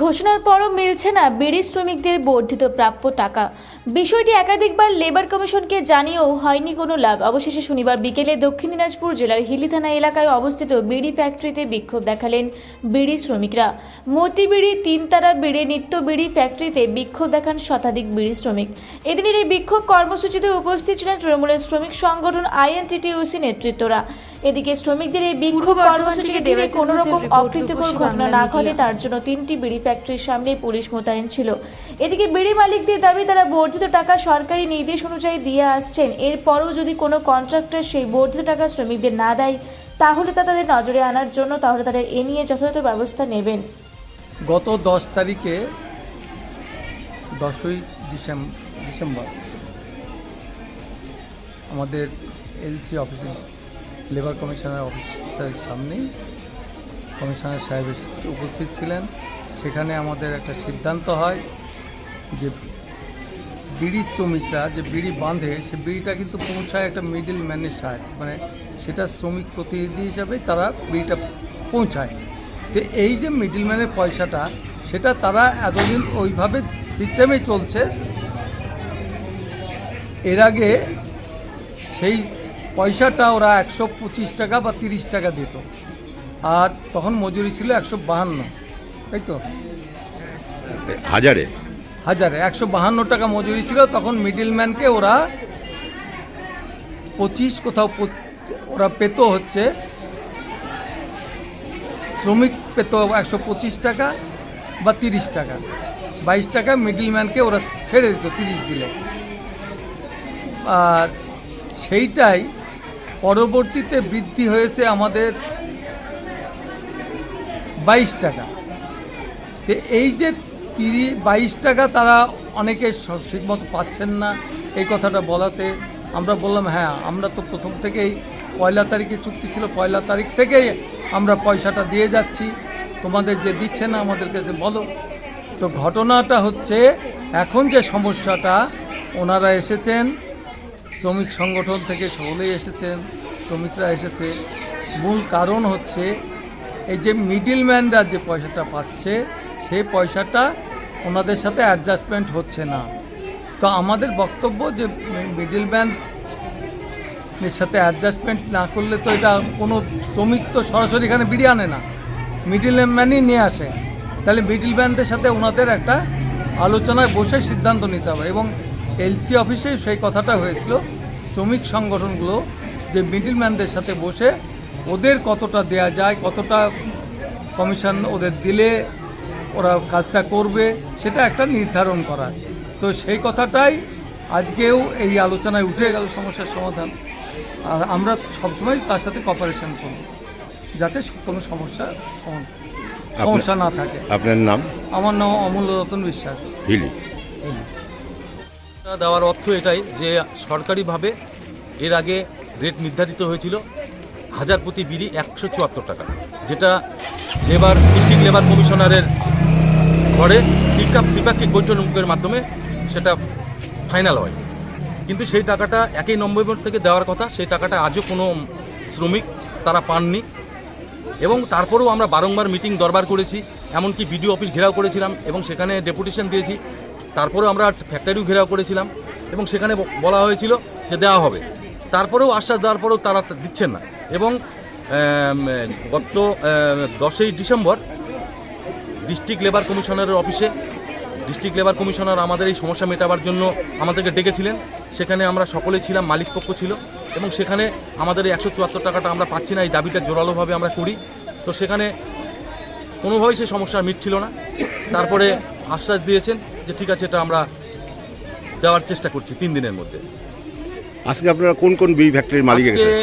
ঘোষণার পরও মিলছে না বিড়ি শ্রমিকদের বর্ধিত প্রাপ্য টাকা। বিষয়টি একাধিকবার লেবার কমিশনকে জানিয়েও হয়নি কোনো লাভ। অবশেষে শনিবার বিকেলে দক্ষিণ দিনাজপুর জেলার হিলি থানা এলাকায় অবস্থিত বিড়ি ফ্যাক্টরিতে বিক্ষোভ দেখালেন বিড়ি শ্রমিকরা। মতি বিড়ি তিনতারা বিড়ি নিত্য বিড়ি ফ্যাক্টরিতে বিক্ষোভ দেখান শতাধিক বিড়ি শ্রমিক। এদিনের এই বিক্ষোভ কর্মসূচিতে উপস্থিত ছিলেন তৃণমূলের শ্রমিক সংগঠন আইএনটিটিউসি নেতৃত্বরা। এদিকে শ্রমিকদের এই বিক্ষোভ কর্মসূচিকে দেবে কোনো রকম অপ্রীতিকর ঘটনা না ঘটে তার জন্য তিনটি বিড়ি ফ্যাক্টরির সামনে পুলিশ মোতায়েন ছিল। এদিকে বিড়ি মালিকদের দাবি, তারা বর্ধিত টাকা সরকারি নির্দেশ অনুযায়ী দিয়ে আসছেন। এরপরও যদি কোনো কন্ট্রাক্টর সেই বর্ধিত টাকা শ্রমিকদের না দেয়, তাহলে তা তাদের নজরে আনার জন্য তাহলে তারা এ নিয়ে যথাযথ ব্যবস্থা নেবেন। গত দশ তারিখে দশই ডিসেম্বর আমাদের এলসি অফিসে, লেবার কমিশনার অফিসের সামনেই কমিশনার সাহেব উপস্থিত ছিলেন। সেখানে আমাদের একটা সিদ্ধান্ত হয় যে বিড়ির শ্রমিকরা, যে বিড়ি বাঁধে, সে বিড়িটা কিন্তু পৌঁছায় একটা মিডিল ম্যানের সাহায্যে। মানে সেটা শ্রমিক প্রতিনিধি হিসাবে তারা বিড়িটা পৌঁছায়। তো এই যে মিডিল ম্যানের পয়সাটা, সেটা তারা এতদিন ওইভাবে সিস্টেমে চলছে। এর আগে সেই পয়সাটা ওরা একশো পঁচিশ টাকা বা তিরিশ টাকা দিত। আর তখন মজুরি ছিল একশো বাহান্ন। তাই তো? হাজারে। হাজারে, একশো বাহান্ন টাকা মজুরি ছিল, তখন মিডিলম্যানকে ওরা পঁচিশ কোথাও ওরা পেত হচ্ছে, শ্রমিক পেত একশো পঁচিশ টাকা বা তিরিশ টাকা। বাইশ টাকা মিডিলম্যানকে ওরা ছেড়ে দিত তিরিশ দিলে। আর সেইটাই পরবর্তীতে বৃদ্ধি হয়েছে আমাদের বাইশ টাকা। এই যে তিরিশ, বাইশ টাকা তারা অনেকে ঠিকমতো পাচ্ছেন না এই কথাটা বলাতে। আমরা বললাম হ্যাঁ আমরা তো প্রথম থেকেই পয়লা তারিখে চুক্তি ছিল, পয়লা তারিখ থেকেই আমরা পয়সাটা দিয়ে যাচ্ছি। তোমাদের যে দিচ্ছে না আমাদের কাছে বলো। তো ঘটনাটা হচ্ছে, এখন যে সমস্যাটা, ওনারা এসেছেন, শ্রমিক সংগঠন থেকে সকলেই এসেছেন, শ্রমিকরা এসেছে। মূল কারণ হচ্ছে, এই যে মিডিলম্যানরা যে পয়সাটা পাচ্ছে সেই পয়সাটা ওনাদের সাথে অ্যাডজাস্টমেন্ট হচ্ছে না। তো আমাদের বক্তব্য যে মিডিলম্যান এর সাথে অ্যাডজাস্টমেন্ট না করলে তো এটা কোনো শ্রমিক তো সরাসরি এখানে বিড়ি আনে না। মিডিল ম্যানই নিয়ে আসে। তাহলে মিডিল ম্যানদের সাথে ওনাদের একটা আলোচনায় বসে সিদ্ধান্ত নিতে হবে এবং এলসি অফিসে সেই কথাটা হয়েছিল, শ্রমিক সংগঠনগুলো যে মিডিল ম্যানদের সাথে বসে ওদের কতটা দেয়া যায়, কতটা কমিশন ওদের দিলে ওরা কাজটা করবে সেটা একটা নির্ধারণ করা। তো সেই কথাটাই আজকেও এই আলোচনায় উঠে গেল সমস্যার সমাধান। আর আমরা সবসময় তার সাথে কপারেশন করব যাতে কোনো সমস্যা সমস্যা না থাকে। আপনার নাম? আমার নাম অমূল্য রতন বিশ্বাস। হিলি। দেওয়ার অর্থ এটাই যে সরকারিভাবে এর আগে রেট নির্ধারিত হয়েছিল হাজার প্রতি বিড়ি একশো চুয়াত্তর টাকা যেটা লেবার ডিস্ট্রিক্ট লেবার কমিশনারের ঘরে ত্রিকা- ত্রিপাক্ষিক বৈঠকের মাধ্যমে সেটা ফাইনাল হয়। কিন্তু সেই টাকাটা একই নভেম্বর থেকে দেওয়ার কথা, সেই টাকাটা আজও কোনো শ্রমিক তারা পাননি। এবং তারপরেও আমরা বারংবার মিটিং দরবার করেছি, এমনকি বিডিও অফিস ঘেরাও করেছিলাম এবং সেখানে ডেপুটেশন দিয়েছি। তারপরেও আমরা ফ্যাক্টরিও ঘেরাও করেছিলাম এবং সেখানে বলা হয়েছিল যে দেওয়া হবে। তারপরেও আশ্বাস দেওয়ার পরেও তারা দিচ্ছেন না। এবং গত দশই ডিসেম্বর ডিস্ট্রিক্ট লেবার কমিশনারের অফিসে ডিস্ট্রিক্ট লেবার কমিশনার আমাদের এই সমস্যা মেটাবার জন্য আমাদেরকে ডেকেছিলেন। সেখানে আমরা সকলে ছিলাম মালিক পক্ষ ছিল এবং সেখানে আমাদের এই একশো চুয়াত্তর টাকাটা আমরা পাচ্ছি না এই দাবিটা জোরালোভাবে আমরা করি। তো সেখানে কোনোভাবেই সেই সমস্যা মিটছিল না। তারপরে আশ্বাস দিয়েছেন যে ঠিক আছে এটা আমরা দেওয়ার চেষ্টা করছি তিন দিনের মধ্যে। আজকে আপনারা কোন কোন বি ফ্যাক্টরির মালিক আজকে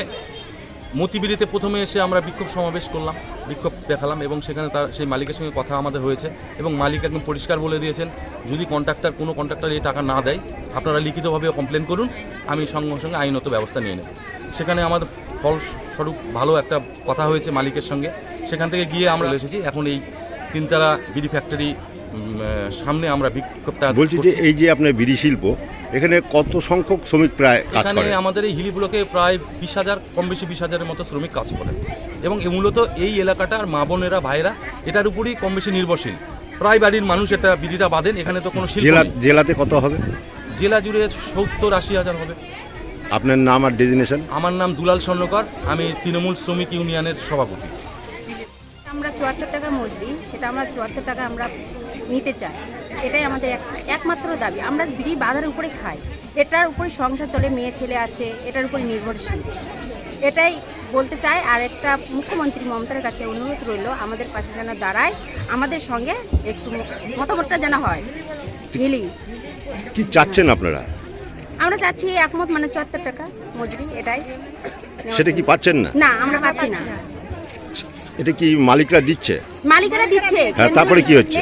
গেছেন মতিবিরিতে প্রথমে এসে আমরা বিক্ষোভ সমাবেশ করলাম বিক্ষোভ দেখালাম এবং সেখানে তার সেই মালিকের সঙ্গে কথা আমাদের হয়েছে এবং মালিক একদম পরিষ্কার বলে দিয়েছেন যদি কন্ট্রাক্টর কোনো কন্ট্রাক্টর এই টাকা না দেয় আপনারা লিখিতভাবে কমপ্লেন করুন আমি সঙ্গে সঙ্গে আইনত ব্যবস্থা নিয়ে নেব। সেখানে আমাদের ফলস্বরূপ ভালো একটা কথা হয়েছে মালিকের সঙ্গে। সেখান থেকে গিয়ে আমরা এসেছি এখন এই তিনতারা বিড়ি ফ্যাক্টরি সামনে আমরা বিক্ষোভটা বলছি যে এই যে আপনার বিড়ি শিল্প এখানে কত সংখ্যক শ্রমিক প্রায় কাজ এখানে করে? আমাদের এই হিলি ব্লকে প্রায় বিশ হাজার কম বেশি বিশ হাজারের মতো শ্রমিক কাজ করেন এবং মূলত এই এলাকাটার মা বোনেরা ভাইরা এটার উপরই কম বেশি নির্ভরশীল। প্রায় বাড়ির মানুষ এটা বিড়িটা বাঁধেন এখানে তো কোনো জেলা জেলাতে কত হবে? জেলা জুড়ে সত্তর আশি হাজার হবে। আপনার নাম আর ডেজিনেশন? আমার নাম দুলাল স্বর্ণকর আমি তৃণমূল শ্রমিক ইউনিয়নের সভাপতি। আমরা চুয়াত্তর টাকা মজুরি সেটা আমরা চুয়াত্তর টাকা আমরা নিতে চাই। এটাই আমাদের এক- একমাত্র দাবি। আমরা বিড়ি বাঁধার উপরে খাই এটার উপরে সংসার চলে মেয়ে ছেলে আছে এটার উপরে নির্ভরশীল। এটাই বলতে চাই আর একটা মুখ্যমন্ত্রী মমতার কাছে অনুরোধ রইল আমাদের পাশে যেন দাঁড়ায় আমাদের সঙ্গে একটু মতামতটা যেন হয়। মিলি কি চাচ্ছেন আপনারা? আমরা চাচ্ছি একমত মানে চুয়াত্তর টাকা মজুরি এটাই। সেটা কি পাচ্ছেন না? না আমরা পাচ্ছি না। এটা কি মালিকরা দিচ্ছে? মালিকরা দিচ্ছে। হ্যাঁ, তারপরে কি হচ্ছে?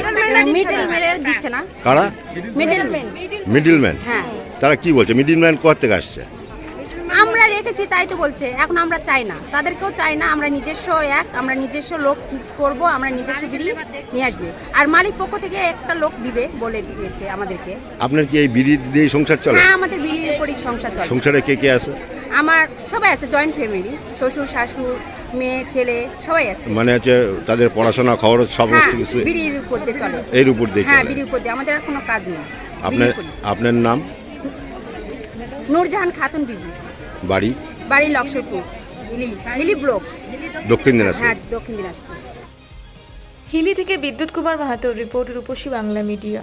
দিচ্ছে না। কারা? মিডল মিডিলম্যান হ্যাঁ। তারা কি বলছে? মিডিলম্যান কোথা থেকে আসছে? আমরা রেখেছি তাই তো বলছে। এখন আমরা চাই না। তাদেরকেও চাই না। আমরা নিজস্ব এক আমরা নিজস্ব লোক ঠিক করব আমরা নিজস্ব বিড়ি নিয়ে আসবে। আর মালিক পক্ষ থেকে একটা লোক দিবে বলে দিয়েছে আমাদেরকে। আপনার কি এই বিড়ি দিয়ে সংসার চলে? হ্যাঁ আমাদের বিড়ির উপরই সংসার চলে। সংসারে কে কে আছে? আমার সবাই আছে জয়েন্ট ফ্যামিলি শ্বশুর শাশুড় মেয়ে ছেলে সবাই আছে। মানে হচ্ছে তাদের পড়াশোনা খরচ হ্যাঁ সমস্ত কিছু? বিড়ির উপর দিয়ে চলে। এর উপর দিয়ে হ্যাঁ বিড়ির উপর দিয়ে। আমাদের আর কোনো কাজ নেই। আপনার আপনার নাম? নূরজাহান খাতুন বিবি বাড়ি? বাড়ি লক্ষ্মীপুর। হিলি হিলি ব্লক দক্ষিণ দিনাজপুর। হ্যাঁ দক্ষিণ দিনাজপুর। হিলি থেকে বিদ্যুৎ কুমার মাহাতোর রিপোর্ট রূপসী বাংলা মিডিয়া।